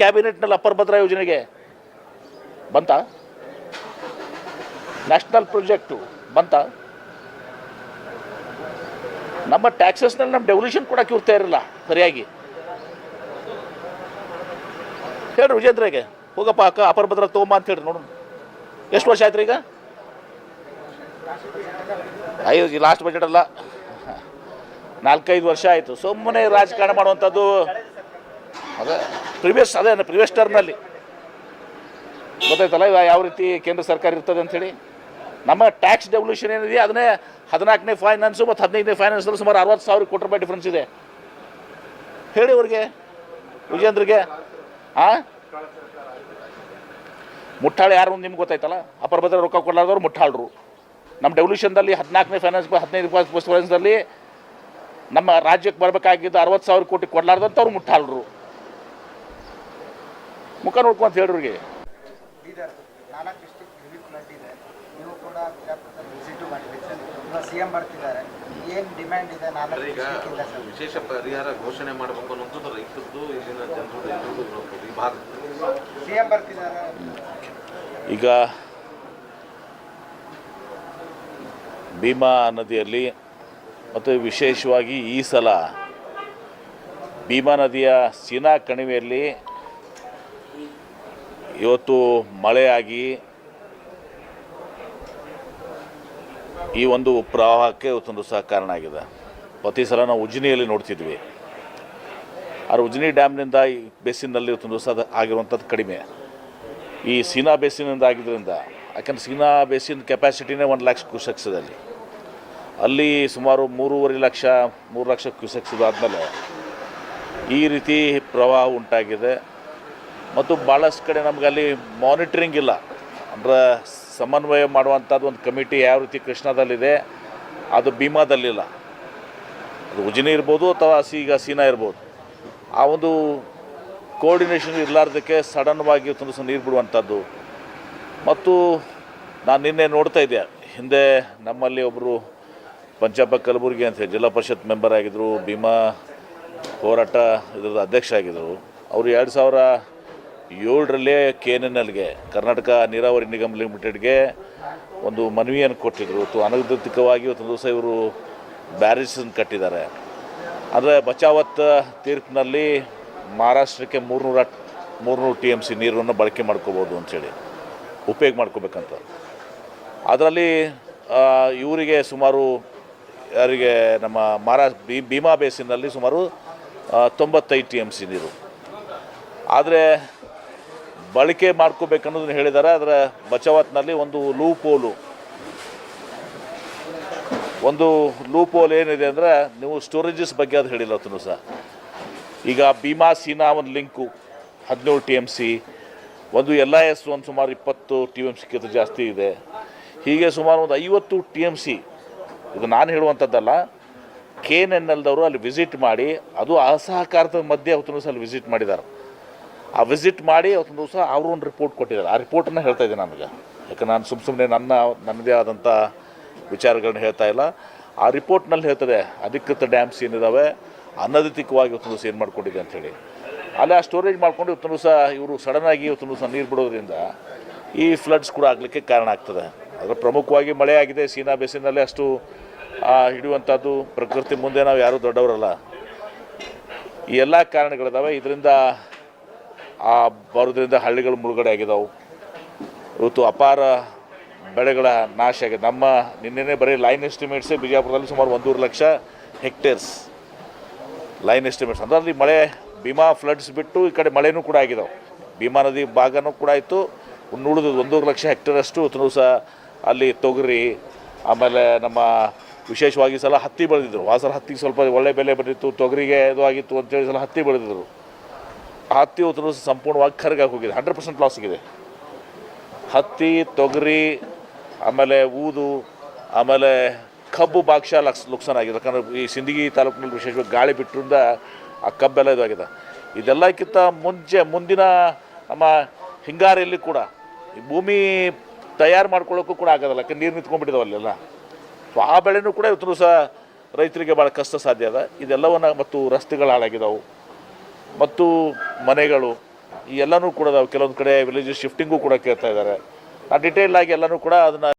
ಕ್ಯಾಬಿನೆಟ್ನಲ್ಲಿ upper Bhadra ಯೋಜನೆಗೆ ಬಂತ? National project ಬಂತ? ನಮ್ಮ ಟ್ಯಾಕ್ಸಸ್ನಲ್ಲಿ ನಮ್ಮ ಡೆವಲ್ಯೂಷನ್ ಕೊಡೋಕೆ ಇರ್ತಾ ಇರಲಿಲ್ಲ ಸರಿಯಾಗಿ. ಹೇಳ್ರಿ ವಿಜೇಂದ್ರಗೆ ಹೋಗಪ್ಪ, ಅಕ್ಕ, ಅಪರ ಭದ್ರ ಅಂತ ಹೇಳಿ ನೋಡೋಣ. ಎಷ್ಟು ವರ್ಷ ಆಯ್ತು ಈಗ ಐದು ಲಾಸ್ಟ್ ಬಜೆಟ್ ಅಲ್ಲ. ನಾಲ್ಕೈದು ವರ್ಷ ಆಯಿತು. ಸುಮ್ಮನೆ ರಾಜಕಾರಣ ಮಾಡುವಂಥದ್ದು ಅದೇ ಪ್ರಿವಿಯಸ್ ಅದೇ ಪ್ರಿವಿಯಸ್ ಟರ್ಮ್ನಲ್ಲಿ ಗೊತ್ತಾಯ್ತಲ್ಲ ಇವಾಗ ಯಾವ ರೀತಿ ಕೇಂದ್ರ ಸರ್ಕಾರ ಇರ್ತದೆ ಅಂಥೇಳಿ? ನಮ್ಮ ಟ್ಯಾಕ್ಸ್ ಡೆವಲ್ಯೂಷನ್ ಏನಿದೆ ಅದನ್ನೇ ಹದಿನಾಲ್ಕನೇ ಫೈನಾನ್ಸು ಮತ್ತು ಹದಿನೈದನೇ ಫೈನಾನ್ಸಲ್ಲಿ ಸುಮಾರು ಅರವತ್ತು ಸಾವಿರ ಕೋಟಿ ರೂಪಾಯಿ ಡಿಫ್ರೆನ್ಸ್ ಇದೆ. ಹೇಳಿ ಅವ್ರಿಗೆ ವಿಜೇಂದ್ರಿಗೆ ಆ? ಮುಟ್ಟಾಳು ಯಾರು ನಿಮ್ಗೆ ಗೊತ್ತಾಯ್ತಲ್ಲ? ಅಪರ ಭದ್ರ ರೊಕ್ಕ ಕೊಡಲಾರ್ದವ್ರು ಮುಟ್ಟಾಳ್ರು. ನಮ್ಮ ಡೆವಲ್ಯೂಷನ್ದಲ್ಲಿ ಹದಿನಾಲ್ಕನೇ ಫೈನಾನ್ಸ್ ಹದಿನೈದು ಫೈನಾನ್ಸಲ್ಲಿ ನಮ್ಮ ರಾಜ್ಯಕ್ಕೆ ಬರಬೇಕಾಗಿದ್ದು ಅರವತ್ತು ಸಾವಿರ ಕೋಟಿ ಕೊಡಲಾರ್ದಂಥವ್ರು ಮುಟ್ಟಾಳ್ರು. ಮುಖ ನೋಡ್ಕೊಂತ ಹೇಳ್ರಿಗೆ ವಿಶೇಷ ಪರಿಹಾರ ಘೋಷಣೆ ಮಾಡಬೇಕು ಅನ್ನೋದು ರೈತರದ್ದು ಇಲ್ಲಿನ ಜನರದ್ದು ಈಗ ಭೀಮಾ ನದಿಯಲ್ಲಿ ಮತ್ತು ವಿಶೇಷವಾಗಿ ಈ ಸಲ ಭೀಮಾ ನದಿಯ ಸೀನಾ ಕಣಿವೆಯಲ್ಲಿ ಇವತ್ತು ಮಳೆಯಾಗಿ ಈ ಒಂದು ಪ್ರವಾಹಕ್ಕೆ ಇವತ್ತೊಂದು ಸಹ ಕಾರಣ ಆಗಿದೆ. ಪ್ರತಿ ಸಲ ನಾವು ಉಜ್ಜಿನಿಯಲ್ಲಿ ನೋಡ್ತಿದ್ವಿ. ಆದರೆ ಉಜ್ಜಿನಿ ಡ್ಯಾಮ್ನಿಂದ ಈ ಬೇಸಿನಲ್ಲಿ ಇವತ್ತೊಂದು ಸಹ ಆಗಿರುವಂಥದ್ದು ಕಡಿಮೆ. ಈ ಸೀನಾ ಬೇಸಿನಿಂದ ಆಗಿದ್ದರಿಂದ ಯಾಕಂದ್ರೆ ಸೀನಾ ಬೇಸಿನ್ ಕೆಪಾಸಿಟಿನೇ ಒಂದು ಲಕ್ಷ ಕ್ಯೂಸೆಕ್ಸದಲ್ಲಿ ಅಲ್ಲಿ. ಸುಮಾರು ಮೂರುವರೆ ಲಕ್ಷ, ಮೂರು ಲಕ್ಷ ಕ್ಯೂಸೆಕ್ಸ್ ಆದಮೇಲೆ ಈ ರೀತಿ ಪ್ರವಾಹ ಉಂಟಾಗಿದೆ. ಮತ್ತು ಭಾಳಷ್ಟು ಕಡೆ ನಮ್ಗೆ ಅಲ್ಲಿ ಮಾನಿಟ್ರಿಂಗ್ ಇಲ್ಲ. ಅಂದ್ರೆ ಸಮನ್ವಯ ಮಾಡುವಂಥದ್ದು ಒಂದು ಕಮಿಟಿ ಯಾವ ರೀತಿ ಕೃಷ್ಣದಲ್ಲಿದೆ, ಅದು ಭೀಮಾದಲ್ಲಿಲ್ಲ. ಅದು ಉಜಿನಿ ಇರ್ಬೋದು ಅಥವಾ ಸೀಗ ಸೀನಾ ಇರ್ಬೋದು. ಆ ಒಂದು ಕೋಆರ್ಡಿನೇಷನ್ ಇರಲಾರ್ದಕ್ಕೆ ಸಡನ್ವಾಗಿ ತುಂಬ ಸಹ ನೀರು ಬಿಡುವಂಥದ್ದು. ಮತ್ತು ನಾನು ನಿನ್ನೆ ನೋಡ್ತಾ ಇದ್ದೆ, ಹಿಂದೆ ನಮ್ಮಲ್ಲಿ ಒಬ್ಬರು ಪಂಚಾಪ ಕಲಬುರ್ಗಿ ಅಂತ ಹೇಳಿ ಜಿಲ್ಲಾ ಪರಿಷತ್ ಮೆಂಬರ್ ಆಗಿದ್ದರು ಭೀಮಾ ಹೋರಾಟ ಇದರದ್ದು ಅಧ್ಯಕ್ಷ ಆಗಿದ್ದರು ಅವರು ಎರಡು ಸಾವಿರ ಏಳರಲ್ಲೇ ಕೆ ಎನ್ ಎನ್ ಎಲ್ಗೆ ಕರ್ನಾಟಕ ನೀರಾವರಿ ನಿಗಮ ಲಿಮಿಟೆಡ್ಗೆ ಒಂದು ಮನವಿಯನ್ನು ಕೊಟ್ಟಿದ್ದರು ಇವತ್ತು ಅನಧಿಕೃತವಾಗಿ ಇವತ್ತು ದಿವಸ ಇವರು ಬ್ಯಾರೇಜನ್ನು ಕಟ್ಟಿದ್ದಾರೆ. ಅಂದರೆ ಬಚಾವತ್ ತೀರ್ಪಿನಲ್ಲಿ ಮಹಾರಾಷ್ಟ್ರಕ್ಕೆ ಮೂರ್ನೂರ, ಮೂರುನೂರು ಟಿ ಎಂ ಸಿ ನೀರನ್ನು ಬಳಕೆ ಮಾಡ್ಕೋಬೋದು ಅಂಥೇಳಿ, ಉಪಯೋಗ ಮಾಡ್ಕೋಬೇಕಂತ. ಅದರಲ್ಲಿ ಇವರಿಗೆ ಸುಮಾರು, ಯಾರಿಗೆ ನಮ್ಮ ಮಹಾರಾಷ್ಟ್ರ ಬಿ ಭೀಮಾ ಬೇಸಿನಲ್ಲಿ ಸುಮಾರು ತೊಂಬತ್ತೈದು ಟಿ ಎಂ ಸಿ ನೀರು. ಆದರೆ ಬಳಕೆ ಮಾಡ್ಕೋಬೇಕನ್ನೋದನ್ನ ಹೇಳಿದ್ದಾರೆ ಅದರ ಬಚಾವತ್ನಲ್ಲಿ ಒಂದು ಲೂಪೋಲು. ಒಂದು ಲೂಪೋಲ್ ಏನಿದೆ ಅಂದರೆ ನೀವು ಸ್ಟೋರೇಜಸ್ ಬಗ್ಗೆ ಅದು ಹೇಳಿಲ್ಲ ಅದನ್ನು ಸಹ. ಈಗ ಭೀಮಾ ಸೀನಾ ಒಂದು ಲಿಂಕು, ಹದಿನೇಳು ಟಿ ಎಂ ಸಿ, ಒಂದು ಎಲ್ ಐ ಎಸ್ ಒಂದು ಸುಮಾರು ಇಪ್ಪತ್ತು ಟಿ ಎಂ ಸಿಕ್ಕಿಂತ ಜಾಸ್ತಿ ಇದೆ. ಹೀಗೆ ಸುಮಾರು ಒಂದು ಐವತ್ತು ಟಿ ಎಂ ಸಿ, ಇದು ನಾನು ಹೇಳುವಂಥದ್ದಲ್ಲ, ಕೆ ಎನ್ ಎನ್ ಎಲ್ದವರು ಅಲ್ಲಿ ವಿಸಿಟ್ ಮಾಡಿ, ಅದು ಅಸಹಕಾರದ ಮಧ್ಯೆ ಅವತ್ತು ಅಲ್ಲಿ ವಿಸಿಟ್ ಮಾಡಿದ್ದಾರೆ ಆ ವಿಸಿಟ್ ಮಾಡಿ ಅವತ್ತೊಂದು ದಿವಸ ಅವರು ಒಂದು ರಿಪೋರ್ಟ್ ಕೊಟ್ಟಿದ್ದಾರೆ. ಆ ರಿಪೋರ್ಟನ್ನು ಹೇಳ್ತಾ ಇದ್ದೀನಿ ನನಗೆ. ಯಾಕೆ ನಾನು ಸುಮ್ಮ ಸುಮ್ಮನೆ ನನ್ನ, ನನ್ನದೇ ಆದಂಥ ವಿಚಾರಗಳನ್ನ ಹೇಳ್ತಾ ಇಲ್ಲ. ಆ ರಿಪೋರ್ಟ್ನಲ್ಲಿ ಹೇಳ್ತದೆ, ಅಧಿಕೃತ ಡ್ಯಾಮ್ಸ್ ಏನಿದ್ದಾವೆ ಅನಧಿಕವಾಗಿ ಇವತ್ತೊಂದು ದಿವಸ ಏನು ಮಾಡ್ಕೊಂಡಿದೆ ಅಂಥೇಳಿ ಅಲ್ಲಿ ಆ ಸ್ಟೋರೇಜ್ ಮಾಡಿಕೊಂಡು ಇವತ್ತೊಂದು ದಿವಸ ಇವರು ಸಡನ್ನಾಗಿ ಇವತ್ತೊಂದು ದಿವಸ ನೀರು ಬಿಡೋದ್ರಿಂದ ಈ ಫ್ಲಡ್ಸ್ ಕೂಡ ಆಗಲಿಕ್ಕೆ ಕಾರಣ ಆಗ್ತದೆ. ಅದರ ಪ್ರಮುಖವಾಗಿ ಮಳೆ ಆಗಿದೆ, ಸೀನಾ ಬೇಸಿನಲ್ಲಿ ಅಷ್ಟು ಹಿಡಿಯುವಂಥದ್ದು ಪ್ರಕೃತಿ ಮುಂದೆ ನಾವು ಯಾರೂ ದೊಡ್ಡವರಲ್ಲ. ಈ ಎಲ್ಲ ಕಾರಣಗಳಿದಾವೆ. ಇದರಿಂದ ಆ ಬರೋದ್ರಿಂದ ಹಳ್ಳಿಗಳು ಮುಳುಗಡೆ ಆಗಿದಾವೆ. ಇವತ್ತು ಅಪಾರ ಬೆಳೆಗಳ ನಾಶ ಆಗಿದೆ. ನಮ್ಮ ನಿನ್ನೆನೇ ಬರೀ ಲೈನ್ ಎಸ್ಟಿಮೇಟ್ಸೇ ಬಿಜಾಪುರದಲ್ಲಿ ಸುಮಾರು ಒಂದೂವರೆ ಲಕ್ಷ ಹೆಕ್ಟೇರ್ಸ್ ಲೈನ್ ಎಸ್ಟಿಮೇಟ್ಸ್ ಅಂದ್ರೆ ಅಲ್ಲಿ ಮಳೆ, ಭೀಮಾ ಫ್ಲಡ್ಸ್ ಬಿಟ್ಟು ಈ ಕಡೆ ಮಳೆನೂ ಕೂಡ ಆಗಿದಾವೆ. ಭೀಮಾ ನದಿ ಭಾಗನೂ ಕೂಡ ಆಯಿತು. ಉಳಿದು ಒಂದೂವರೆ ಲಕ್ಷ ಹೆಕ್ಟೇರ್ ಅಷ್ಟು ಸಹ ಅಲ್ಲಿ ತೊಗರಿ, ಆಮೇಲೆ ನಮ್ಮ ವಿಶೇಷವಾಗಿ ಸಲ ಹತ್ತಿ ಬೆಳೆದಿದ್ರು. ಆ ಸಲ ಹತ್ತಿಗೆ ಸ್ವಲ್ಪ ಒಳ್ಳೆ ಬೆಲೆ ಬಂದಿತ್ತು. ತೊಗರಿಗೆ ಇದು ಆಗಿತ್ತು ಅಂತೇಳಿ ಸಲ ಹತ್ತಿ ಬೆಳೆದಿದ್ರು. ಆ ಹತ್ತಿ ಉತ್ತರ ಸಂಪೂರ್ಣವಾಗಿ ಕರ್ಗಾಗಿ ಹೋಗಿದೆ. ಹಂಡ್ರೆಡ್ ಪರ್ಸೆಂಟ್ ಲಾಸ್ ಆಗಿದೆ. ಹತ್ತಿ, ತೊಗರಿ, ಆಮೇಲೆ ಊದು, ಆಮೇಲೆ ಕಬ್ಬು ಭಾಗಶಃ ಲಕ್ಸ್ ನುಕ್ಸಾನ್ ಆಗಿದೆ. ಯಾಕಂದ್ರೆ ಈ ಸಿಂದಗಿ ತಾಲೂಕಿನಲ್ಲಿ ವಿಶೇಷವಾಗಿ ಗಾಳಿ ಬಿಟ್ಟರಿಂದ ಆ ಕಬ್ಬೆಲ್ಲ ಇದಾಗಿದೆ ಇದೆಲ್ಲಕ್ಕಿಂತ ಮುಂಚೆ, ಮುಂದಿನ ನಮ್ಮ ಹಿಂಗಾರಿಯಲ್ಲಿ ಕೂಡ ಈ ಭೂಮಿ ತಯಾರು ಮಾಡ್ಕೊಳ್ಳೋಕ್ಕೂ ಕೂಡ ಆಗೋದಲ್ಲ. ಯಾಕಂದ್ರೆ ನೀರು ನಿಂತ್ಕೊಂಡ್ಬಿಟ್ಟಿದಾವೆ ಅಲ್ಲೆಲ್ಲ. ಸೊ ಆ ಬೆಳೆನೂ ಕೂಡ ಇವತ್ತು ಸಹ ರೈತರಿಗೆ ಭಾಳ ಕಷ್ಟ ಸಾಧ್ಯ ಅದ. ಇದೆಲ್ಲವನ್ನು ಮತ್ತು ರಸ್ತೆಗಳು ಹಾಳಾಗಿದ್ದಾವೆ ಮತ್ತು ಮನೆಗಳು, ಈ ಎಲ್ಲನೂ ಕೂಡ ಕೆಲವೊಂದು ಕಡೆ ವಿಲೇಜಸ್ ಶಿಫ್ಟಿಂಗು ಕೂಡ ಕೇಳ್ತಾ ಇದ್ದಾರೆ. ಆ ಡಿಟೇಲ್ ಆಗಿ ಎಲ್ಲನೂ ಕೂಡ ಅದನ್ನು